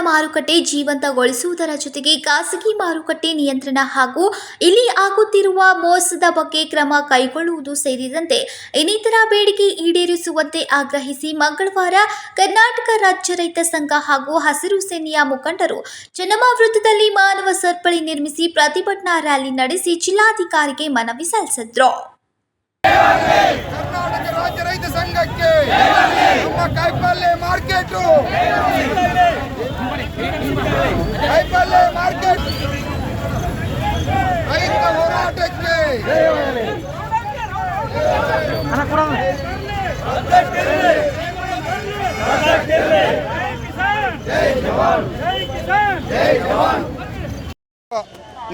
ಮಾರುಕಟ್ಟೆ ಜೀವಂತಗೊಳಿಸುವುದರ ಜೊತೆಗೆ ಖಾಸಗಿ ಮಾರುಕಟ್ಟೆ ನಿಯಂತ್ರಣ ಹಾಗೂ ಇಲ್ಲಿ ಆಗುತ್ತಿರುವ ಮೋಸದ ಬಗ್ಗೆ ಕ್ರಮ ಕೈಗೊಳ್ಳುವುದು ಸೇರಿದಂತೆ ಇನ್ನಿತರ ಬೇಡಿಕೆ ಈಡೇರಿಸುವಂತೆ ಆಗ್ರಹಿಸಿ ಮಂಗಳವಾರ ಕರ್ನಾಟಕ ರಾಜ್ಯ ರೈತ ಸಂಘ ಹಾಗೂ ಹಸಿರು ಸೇನೆಯ ಮುಖಂಡರು ಜನಮ ವೃತ್ತದಲ್ಲಿ ಮಾನವ ಸರಪಳಿ ನಿರ್ಮಿಸಿ ಪ್ರತಿಭಟನಾ ರ್ಯಾಲಿ ನಡೆಸಿ ಜಿಲ್ಲಾಧಿಕಾರಿಗೆ ಮನವಿ ಸಲ್ಲಿಸಿದ್ರು. ಕಾಯಿಪಲ್ಲೆ ಮಾರ್ಕೆಟು. ಕಾಯಿಪಲ್ಲೆ ಮಾರ್ಕೆಟ್. ರೈತ ಹೋರಾಟಕ್ಕೆ.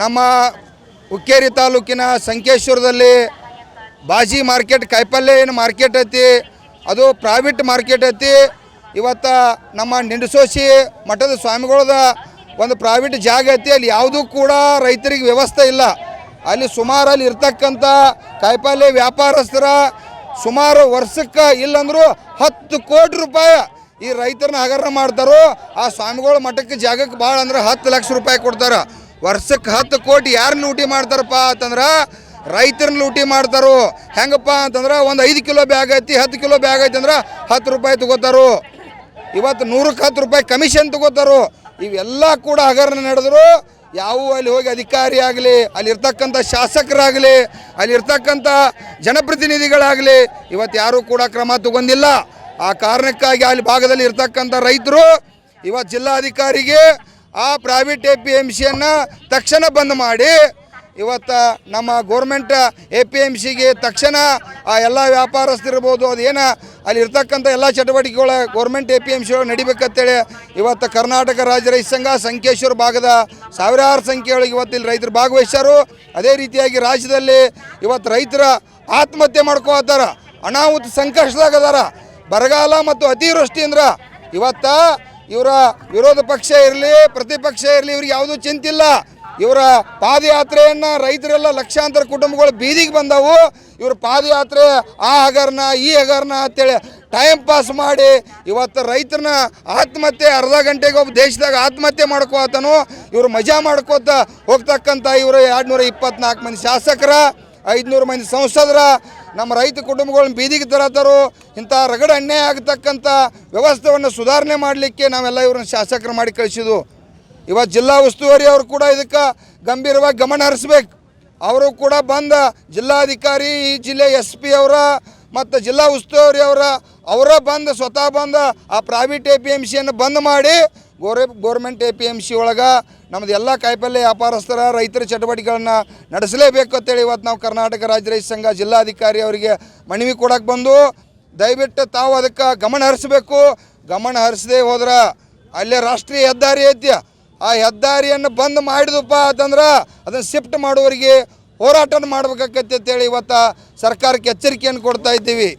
ನಮ್ಮ ಹುಕ್ಕೇರಿ ತಾಲೂಕಿನ ಸಂಕೇಶ್ವರದಲ್ಲಿ ಬಾಜಿ ಮಾರ್ಕೆಟ್ ಕಾಯಿಪಲ್ಲೆ ಏನು ಮಾರ್ಕೆಟ್ ಐತಿ? ಅದು ಪ್ರೈವೇಟ್ ಮಾರ್ಕೆಟ್ ಐತಿ. ಇವತ್ತು ನಮ್ಮ ನಿಂಡಸೋಸಿ ಮಠದ ಸ್ವಾಮಿಗಳದ ಒಂದು ಪ್ರೈವೇಟ್ ಜಾಗ ಐತಿ. ಅಲ್ಲಿ ಯಾವುದೂ ಕೂಡ ರೈತರಿಗೆ ವ್ಯವಸ್ಥೆ ಇಲ್ಲ. ಅಲ್ಲಿ ಸುಮಾರು ಅಲ್ಲಿ ಇರ್ತಕ್ಕಂಥ ಕಾಯಿಪಲ್ಲೆ ವ್ಯಾಪಾರಸ್ಥರ ಸುಮಾರು ವರ್ಷಕ್ಕೆ ಇಲ್ಲಂದ್ರೂ ಹತ್ತು ಕೋಟಿ ರೂಪಾಯಿ ಈ ರೈತರನ್ನ ಹಗರಣ ಮಾಡ್ತಾರೋ, ಆ ಸ್ವಾಮಿಗಳ ಮಠಕ್ಕೆ ಜಾಗಕ್ಕೆ ಭಾಳ ಅಂದ್ರೆ ಹತ್ತು ಲಕ್ಷ ರೂಪಾಯಿ ಕೊಡ್ತಾರೆ. ವರ್ಷಕ್ಕೆ ಹತ್ತು ಕೋಟಿ ಯಾರನ್ನ ಲೂಟಿ ಮಾಡ್ತಾರಪ್ಪ ಅಂತಂದ್ರೆ ರೈತರನ್ನ ಲೂಟಿ ಮಾಡ್ತಾರೋ. ಹೆಂಗಪ್ಪ ಅಂತಂದ್ರೆ ಒಂದು ಐದು ಕಿಲೋ ಬ್ಯಾಗ್ ಐತಿ, ಹತ್ತು ಕಿಲೋ ಬ್ಯಾಗ್ ಐತಿ ಅಂದ್ರೆ ಹತ್ತು ರೂಪಾಯಿ ತಗೋತಾರೋ. ಇವತ್ತು ನೂರಕ್ಕೆ ಹತ್ತು ರೂಪಾಯಿ ಕಮಿಷನ್ ತಗೋತಾರೋ. ಇವೆಲ್ಲ ಕೂಡ ಹಗರಣ ನಡೆದ್ರು. ಯಾವ ಅಲ್ಲಿ ಹೋಗಿ ಅಧಿಕಾರಿ ಆಗಲಿ ಅಲ್ಲಿರ್ತಕ್ಕಂಥ ಶಾಸಕರಾಗಲಿ ಅಲ್ಲಿರ್ತಕ್ಕಂಥ ಜನಪ್ರತಿನಿಧಿಗಳಾಗಲಿ, ಇವತ್ತು ಯಾರೂ ಕೂಡ ಕ್ರಮ ತಗೊಂಡಿಲ್ಲ. ಆ ಕಾರಣಕ್ಕಾಗಿ ಅಲ್ಲಿ ಭಾಗದಲ್ಲಿ ಇರ್ತಕ್ಕಂಥ ರೈತರು ಇವತ್ತು ಜಿಲ್ಲಾಧಿಕಾರಿಗೆ ಆ ಪ್ರೈವೇಟ್ ಎ ಪಿ ಎಂ ಸಿಯನ್ನು ತಕ್ಷಣ ಬಂದ್ ಮಾಡಿ ಇವತ್ತು ನಮ್ಮ ಗೋರ್ಮೆಂಟ್ ಎ ಪಿ ಎಂ ಸಿಗೆ ತಕ್ಷಣ ಆ ಎಲ್ಲ ವ್ಯಾಪಾರಸ್ಥರಿರ್ಬೋದು ಅದೇನು ಅಲ್ಲಿ ಇರ್ತಕ್ಕಂಥ ಎಲ್ಲ ಚಟುವಟಿಕೆಗಳ government A P M C ನಡಿಬೇಕಂತೇಳಿ ಇವತ್ತು ಕರ್ನಾಟಕ ರಾಜ್ಯ ರೈತ ಸಂಘ ಸಂಕೇಶ್ವರ ಭಾಗದ ಸಾವಿರಾರು ಸಂಖ್ಯೆಯೊಳಗೆ ಇವತ್ತು ಇಲ್ಲಿ ರೈತರು ಭಾಗವಹಿಸ್ಯಾರು. ಅದೇ ರೀತಿಯಾಗಿ ರಾಜ್ಯದಲ್ಲಿ ಇವತ್ತು ರೈತರ ಆತ್ಮಹತ್ಯೆ ಮಾಡ್ಕೋತಾರ ಅನಾಹುತ ಸಂಕಷ್ಟದಾಗ ಅದಾರ. ಬರಗಾಲ ಮತ್ತು ಅತಿವೃಷ್ಟಿಯಿಂದ ಇವತ್ತ ಇವರ ವಿರೋಧ ಪಕ್ಷ ಇರಲಿ, ಪ್ರತಿಪಕ್ಷ ಇರಲಿ, ಇವ್ರಿಗೆ ಯಾವುದೂ ಚಿಂತಿಲ್ಲ. ಇವರ ಪಾದಯಾತ್ರೆಯನ್ನು ರೈತರೆಲ್ಲ ಲಕ್ಷಾಂತರ ಕುಟುಂಬಗಳು ಬೀದಿಗೆ ಬಂದವು. ಇವ್ರ ಪಾದಯಾತ್ರೆ ಆ ಹಗರ್ನ ಈ ಹಗರ್ನ ಅಂತೇಳಿ ಟೈಮ್ ಪಾಸ್ ಮಾಡಿ ಇವತ್ತು ರೈತರನ್ನ ಆತ್ಮಹತ್ಯೆ ಅರ್ಧ ಗಂಟೆಗೆ ಒಬ್ಬ ದೇಶದಾಗ ಆತ್ಮಹತ್ಯೆ ಮಾಡ್ಕೋತಾನು. ಇವರು ಮಜಾ ಮಾಡ್ಕೋತ ಹೋಗ್ತಕ್ಕಂಥ ಇವರು ಎರಡು ನೂರ ಇಪ್ಪತ್ನಾಲ್ಕು ಮಂದಿ ಶಾಸಕರ, ಐದುನೂರು ಮಂದಿ ಸಂಸದರ, ನಮ್ಮ ರೈತ ಕುಟುಂಬಗಳನ್ನ ಬೀದಿಗೆ ತರತಾರೋ. ಇಂಥ ರಗಡ ಅನ್ಯಾಯ ಆಗತಕ್ಕಂಥ ವ್ಯವಸ್ಥೆಯನ್ನು ಸುಧಾರಣೆ ಮಾಡಲಿಕ್ಕೆ ನಾವೆಲ್ಲ ಇವ್ರನ್ನ ಶಾಸಕರು ಮಾಡಿ ಕಳಿಸಿದ್ವು. ಇವತ್ತು ಜಿಲ್ಲಾ ಉಸ್ತುವಾರಿ ಅವರು ಕೂಡ ಇದಕ್ಕೆ ಗಂಭೀರವಾಗಿ ಗಮನ ಹರಿಸ್ಬೇಕು. ಅವರು ಕೂಡ ಬಂದ ಜಿಲ್ಲಾಧಿಕಾರಿ, ಈ ಜಿಲ್ಲೆ ಎಸ್ ಪಿ ಅವರ ಮತ್ತು ಜಿಲ್ಲಾ ಉಸ್ತುವಾರಿ ಅವರ ಅವರ ಬಂದು ಸ್ವತಃ ಬಂದ ಆ ಪ್ರೈವೇಟ್ ಎ ಪಿ ಎಂ ಸಿಯನ್ನು ಬಂದ್ ಮಾಡಿ Gore government A P M C ಒಳಗೆ ನಮ್ಮದು ಎಲ್ಲ ಕಾಯಿಪಲ್ಯ ವ್ಯಾಪಾರಸ್ಥರ ರೈತರ ಚಟುವಟಿಕೆಗಳನ್ನು ನಡೆಸಲೇಬೇಕು ಅಂತೇಳಿ ಇವತ್ತು ನಾವು ಕರ್ನಾಟಕ ರಾಜ್ಯ ರೈತ ಸಂಘ ಜಿಲ್ಲಾಧಿಕಾರಿ ಅವರಿಗೆ ಮನವಿ ಕೊಡೋಕೆ ಬಂದು, ದಯವಿಟ್ಟು ತಾವು ಅದಕ್ಕೆ ಗಮನ ಹರಿಸ್ಬೇಕು. ಗಮನ ಹರಿಸದೇ ಹೋದ್ರೆ ಅಲ್ಲೇ ರಾಷ್ಟ್ರೀಯ ಹೆದ್ದಾರಿ ಐತಿ ಆ ಹೆದ್ದಾರಿಯನ್ನು ಬಂದ್ ಮಾಡಿದಪ್ಪ ಅಂತಂದ್ರೆ ಅದನ್ನು ಶಿಫ್ಟ್ ಮಾಡುವವರಿಗೆ ಹೋರಾಟನ ಮಾಡ್ಬೇಕಾಗತ್ತೆ ಅಂತೇಳಿ ಇವತ್ತು ಸರ್ಕಾರಕ್ಕೆ ಎಚ್ಚರಿಕೆಯನ್ನು ಕೊಡ್ತಾ ಇದ್ದೀವಿ.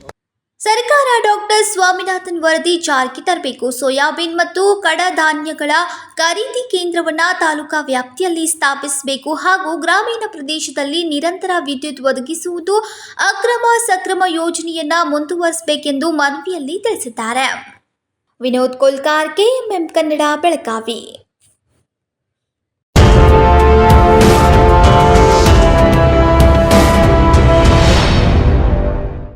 ಸರ್ಕಾರ ಡಾಕ್ಟರ್ ಸ್ವಾಮಿನಾಥನ್ ವರದಿ ಜಾರಿಗೆ ತರಬೇಕು. ಸೋಯಾಬೀನ್ ಮತ್ತು ಕಡಧಾನ್ಯಗಳ ಖರೀದಿ ಕೇಂದ್ರವನ್ನು ತಾಲೂಕಾ ವ್ಯಾಪ್ತಿಯಲ್ಲಿ ಸ್ಥಾಪಿಸಬೇಕು ಹಾಗೂ ಗ್ರಾಮೀಣ ಪ್ರದೇಶದಲ್ಲಿ ನಿರಂತರ ವಿದ್ಯುತ್ ಒದಗಿಸುವುದು ಅಕ್ರಮ ಸಕ್ರಮ ಯೋಜನೆಯನ್ನು ಮುಂದುವರಿಸಬೇಕೆಂದು ಮನವಿಯಲ್ಲಿ ತಿಳಿಸಿದ್ದಾರೆ. ವಿನೋದ್ ಕೋಲ್ಕಾರ್ ಕೆಎಂಎಂ ಕನ್ನಡ, ಬೆಳಗಾವಿ.